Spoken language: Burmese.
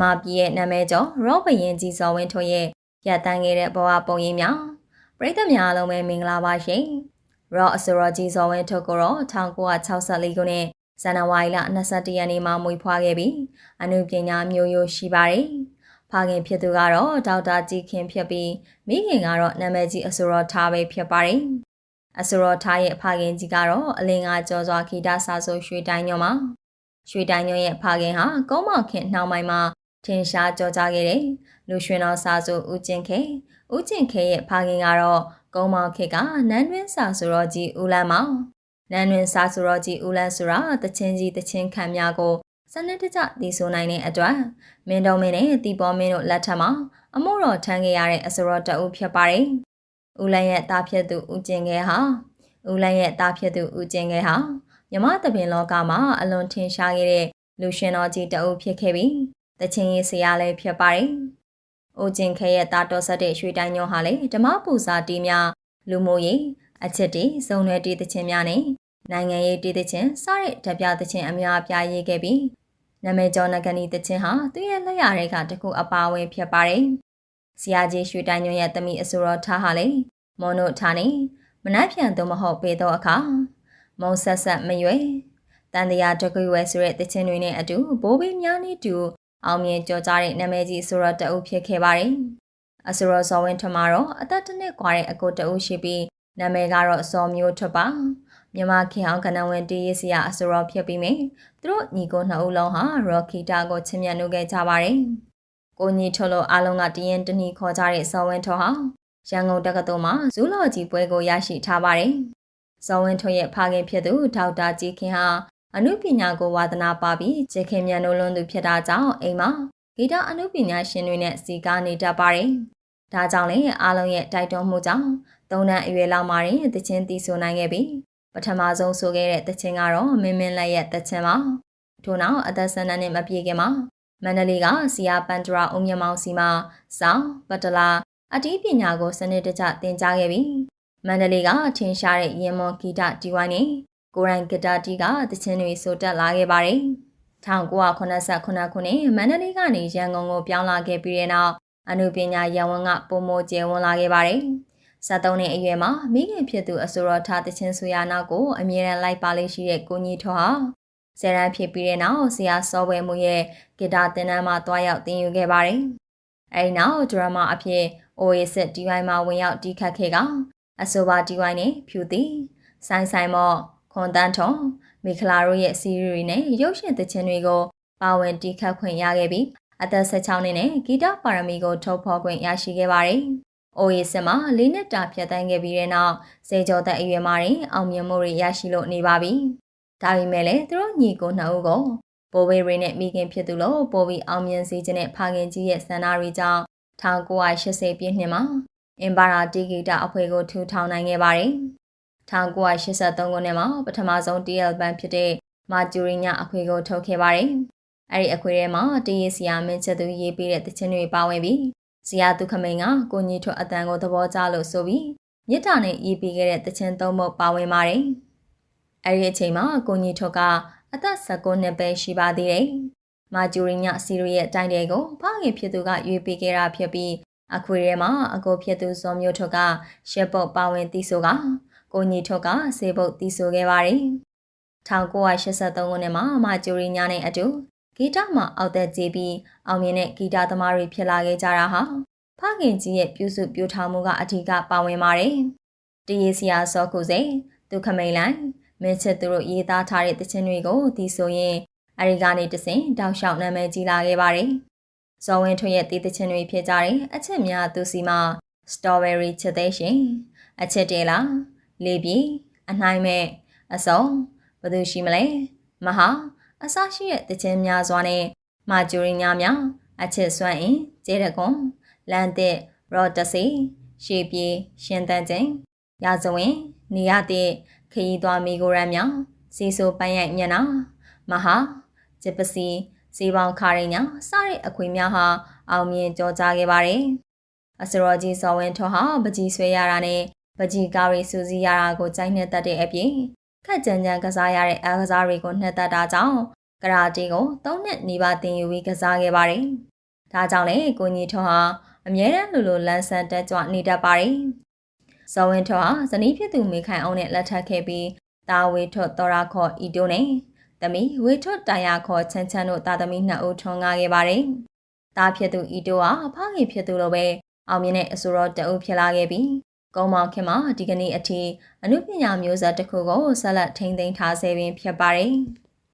မြန်မာပြည်ရဲ့နာမည်ကျော်ရောဘရင်ကြီးဇော်ဝင်းထွန်းရဲ့ရတန်းခဲ့တဲ့ဘဝပုံရိပ်များပရိသတ်များအားလုံးပဲမင်္ဂလာပါရှင်။ရောအစရောကြီးဇော်ဝင်းထွန်းကိုတော့1964ခုနှစ်ဇန်နဝါရီလ22ရက်နေ့မှာမွေးဖွားခဲ့ပြီးအနုပညာမျိုးရိုးရှိပါတယ်။ဖခင်ဖြစ်သူကတော့ဒေါက်တာကြည်ခင်ဖြစ်ပြီးမိခင်ကတော့နာမည်ကြီးအစရောထားပဲဖြစ်ပါတယ်။အစရောထားရဲ့ဖခင်ကြီးကတော့အလင်းကကြော်စွာခီတာစာဆိုရွှေတိုင်းညောမှာရွှေတိုင်းညွန့်ရဲ့ဖခင်ဟာကုန်းမောက်ခင်နှောင်းပိုင်းမှာ ထင်ရှားကြောကြားခဲ့တဲ့လူရွှေတော်စာဆိုဦးကျင်ခဲဦးကျင်ခဲရဲ့ဖခင်ကတော့ကုန်းမောက်ခေကနန်းတွင်းစာဆိုတော်ကြီးဦးလန်းမောင်နန်းတွင်းစာဆိုတော်ကြီးဦးလန်းဆိုတာတချင်းကြီးတချင်းခံများကိုစနစ်တကျတည်ဆိုနိုင်တဲ့အတွက်မင်းတော်မင်းနဲ့တီပေါ်မင်းတို့လက်ထက်မှာအမို့တော်ထမ်းခဲ့ရတဲ့အစရောတအုပ်ဖြစ်ပါတယ်။ဦးလန်းရဲ့တာဖြစ်သူဦးကျင်ခဲဟာဦးလန်းရဲ့တာဖြစ်သူဦးကျင်ခဲဟာမြမသပင်လောကမှာအလွန်ထင်ရှားခဲ့တဲ့လူရှင်တော်ကြီးတအုပ်ဖြစ်ခဲ့ပြီး တချင်းရေးဆရာလည်းဖြစ်ပါတယ်။အိုကျင်ခဲရဲ့တာတော်ဆက်တဲ့ရွှေတိုင်းညွန့်ဟာလေဓမ္မပူဇာတီးများလူမှုရေးအချက်တီစုံရွယ်တီးတချင်းများနဲ့နိုင်ငံရေးတီးတချင်းစတဲ့ဓပြတချင်းအများအပြားရေးခဲ့ပြီးနာမည်ကျော်နဂနီတချင်းဟာသူ့ရဲ့လက်ရတွေကတခုအပါဝင်ဖြစ်ပါတယ်။ဆရာကြီးရွှေတိုင်းညွန့်ရဲ့တမိအဆိုတော်ထားဟာလေမော်နိုထားနေမနှက်ဖြန်သို့မဟုတ်ပေတော့အခါမုံဆက်ဆက်မရွယ်တန်တရားတကွေဝဲဆိုတဲ့တခြင်းတွေနဲ့အတူဘိုးဘေးများနဲ့တူ အောင်မြင်ကြော်ကြားတဲ့နာမည်ကြီးအစိုးရတအုပ်ဖြစ်ခဲ့ပါတယ်။အစိုးရဇော်ဝင်းထမတော့အသက်တစ်နှစ်ကွာတဲ့အကိုတအုပ်ရှိပြီးနာမည်ကတော့စော်မျိုးထွတ်ပါမြန်မာခင်အောင်ကနဝင်တည်ရေးစရာအစိုးရဖြစ်ပြီးမယ်။သူတို့ညီကိုနှစ်ဦးလုံးဟာရော်ခီတာကိုချစ်မြတ်နိုးခဲ့ကြပါတယ်။ကိုညီထွတ်လို့အားလုံးကတရင်တနီခေါ်ကြတဲ့ဇော်ဝင်းထွတ်ဟာရန်ကုန်တက္ကသိုလ်မှာဇူလော်ဂျီပွဲကိုရရှိထားပါတယ်။ဇော်ဝင်းထွတ်ရဲ့ဖခင်ဖြစ်သူဒေါက်တာကြည်ခင်ဟာ အမှုပညာကိုဝါသနာပါပြီးဂျေခင်မြန်နိုးလွန်းသူဖြစ်တာကြောင့်အိမ်မှာဂီတအမှုပညာရှင်တွေနဲ့စီကားနေတတ်ပါတယ်။ဒါကြောင့်လည်းအားလုံးရဲ့တိုက်တွန်းမှုကြောင့်သုံးတန်းအရွယ်လောက်မှာရင်တချင်းတီးဆိုနိုင်ခဲ့ပြီးပထမဆုံးဆိုခဲ့တဲ့တချင်းကတော့မင်းမင်းလက်ရဲ့တချင်းပါ။ထို့နောက်အသက်ဆန္ဒနဲ့မပြေခင်မှာမန္တလေးကစီယာပန်တရာအုံမြမောင်စီမှာစောင်းပတလာအတီးပညာကိုစနစ်တကျသင်ကြားခဲ့ပြီးမန္တလေးကထင်ရှားတဲ့ရင်မွန်ဂီတတီဝိုင်းနဲ့ ကိုရိုင်းဂီတာတီကတခြင်းတွေဆိုတက်လာခဲ့ပါတယ်။1989ခုနှစ်မန္တလေးကနေရန်ကုန်ကိုပြောင်းလာခဲ့ပြီးတဲ့နောက်အနုပညာရဝန်ကပုံမိုကျယ်ဝန်းလာခဲ့ပါတယ်။73နှစ်အရွယ်မှာမိခင်ဖြစ်သူအစိုးရထားတခြင်းဆိုရနောက်ကိုအမြဲတမ်းလိုက်ပါလေးရှိတဲ့ကိုကြီးထွားဆယ်ရန်ဖြစ်ပြီးတဲ့နောက်ဆရာစောဝဲမှုရဲ့ဂီတာသင်တန်းမှာတွားရောက်သင်ယူခဲ့ပါတယ်။အဲဒီနောက်ဒရမာအဖြစ် Oasis DIY မှာဝင်ရောက်တီးခတ်ခဲ့ကအဆိုပါဒီဝိုင်းနဲ့ဖြူသည်ဆိုင်ဆိုင်မော့ ခွန်တန်းထုံမိခလာတို့ရဲ့စီးရီးတွေနဲ့ရုပ်ရှင်သချင်းတွေကိုပါဝင်တီးခတ်ခွင့်ရခဲ့ပြီးအသက်16နှစ်နဲ့ဂီတပါရမီကိုထုတ်ဖော်ခွင့်ရရှိခဲ့ပါတယ်။ OAS မှာ၄နှစ်တာဖြတ်သန်းခဲ့ပြီးတဲ့နောက်စေကျော်သက်အရွယ်မှာတင်အောင်မြင်မှုတွေရရှိလို့နေပါပြီ။ဒါပေမဲ့လည်းသူတို့ညီကိုနှစ်ဦးကိုပိုဝေရီနဲ့မိခင်ဖြစ်သူလို့ပိုပြီးအောင်မြင်စေခြင်းနဲ့ဖခင်ကြီးရဲ့ဆန္ဒတွေကြောင့်1980ပြည့်နှစ်မှာအင်ပါရာတီဂီတာအဖွဲ့ကိုထူထောင်နိုင်ခဲ့ပါတယ်။ 1983ခုနှစ်မှာပထမဆုံး TL ဘန်ဖြစ်တဲ့မာဂျူရီညာအခွေကိုထုတ်ခဲ့ပါတယ်။အဲ့ဒီအခွေထဲမှာတရေးစီယာမင်းချက်သူရေးပေးတဲ့တခြင်းတွေပါဝင်ပြီးဇီယာတုခမိန်ကကိုကြီးထွတ်အတန်ကိုသဘောကျလို့ဆိုပြီးမြစ်တာနဲ့ရေးပေးခဲ့တဲ့တခြင်းသုံးပုဒ်ပါဝင်ပါတယ်။အဲ့ဒီအချိန်မှာကိုကြီးထွတ်ကအသက်19နှစ်ပဲရှိပါသေးတယ်။မာဂျူရီညာစီရီရဲ့အတိုင်းတွေကိုဖခင်ဖြစ်သူကရွေးပေးခဲ့တာဖြစ်ပြီးအခွေထဲမှာအကိုဖြစ်သူဇော်မျိုးထွတ်ကရှက်ပုတ်ပါဝင်တီးဆိုက ကိုညီထွတ်ကဆေးပုတ်တီးဆိုခဲ့ပါတယ်1983ခုနှစ်မှာမာဂျူရီညာနဲ့အတူဂီတမှာအောက်သက်ကြည့်ပြီးအောင်မြင်တဲ့ဂီတသမားတွေဖြစ်လာခဲ့ကြတာဟာဖခင်ကြီးရဲ့ပြုစုပြောထားမှုကအထူးကပါဝင်ပါတယ်တရေစရာစောခုစေဒုခမိန်လိုင်းမင်းချစ်သူတို့ရေးသားထားတဲ့တခြင်းတွေကိုဒီဆိုရင်အဲဒီကနေတဆင်တောက်လျှောက်နာမည်ကြီးလာခဲ့ပါတယ်ဇော်ဝင်းထွန်းရဲ့တည်တခြင်းတွေဖြစ်ကြတယ်အချက်များသူစီမှာ strawberry ချက်သေးရှင်အချက်တဲလား လေးပြေအနှိုင်းမဲ့အစုံဘသူရှိမလဲမဟာအစရှိတဲ့တခြင်းများစွာနဲ့မာဂျူရီများများအချက်စွမ်းအင်ကျဲတကွန်လန်တဲ့ရော့တစီရှေးပြေရှင်တန်ကျင်ရာဇဝင်နေရတဲ့ခရီးသွားမိကိုရမ်းများစီဆိုပန်းရိုက်ညနာမဟာဂျပစီဈေးပေါင်းခါရိညာစတဲ့အခွေများဟာအောင်မြင်ကြောကြားခဲ့ပါတယ်။အစရောကြီးဇော်ဝင်းထွန်းဟာပကြီးဆွဲရတာနဲ့ ပကြီးကားရီစူစီရတာကိုကြိုက်နှက်တတ်တဲ့အပြင်ခက်ကြမ်းကြမ်းကစားရတဲ့အားကစားတွေကိုနှက်တတ်တာကြောင့်ကရာတီကို၃နှစ်နီးပါးသင်ယူပြီးကစားခဲ့ပါတယ်။ဒါကြောင့်လေကိုညီထွန်းဟာအမြဲတမ်းလူလိုလန်းဆန်းတက်ကြွနေတတ်ပါတယ်။ဇော်ဝင်းထွန်းဟာဇနီးဖြစ်သူမိခိုင်အောင်နဲ့လက်ထပ်ခဲ့ပြီးတာဝေထွတ်တော်ရာခေါ်ဤတိုနဲ့သမီးဝေထွတ်တိုင်ယာခေါ်ချမ်းချမ်းတို့တာသမီးနှစ်ဦးထွန်းကားခဲ့ပါတယ်။တာဖြစ်သူဤတိုဟာဖခင်ဖြစ်သူလိုပဲအောင်မြင်တဲ့အဆိုတော်တအုပ်ဖြစ်လာခဲ့ပြီး ကုန်းမောင်ခင်မှာဒီကနေ့အထိအမှုပညာမျိုးဆက်တစ်ခုကိုဆက်လက်ထိန်းသိမ်းထားဆဲပင်ဖြစ်ပါတယ်။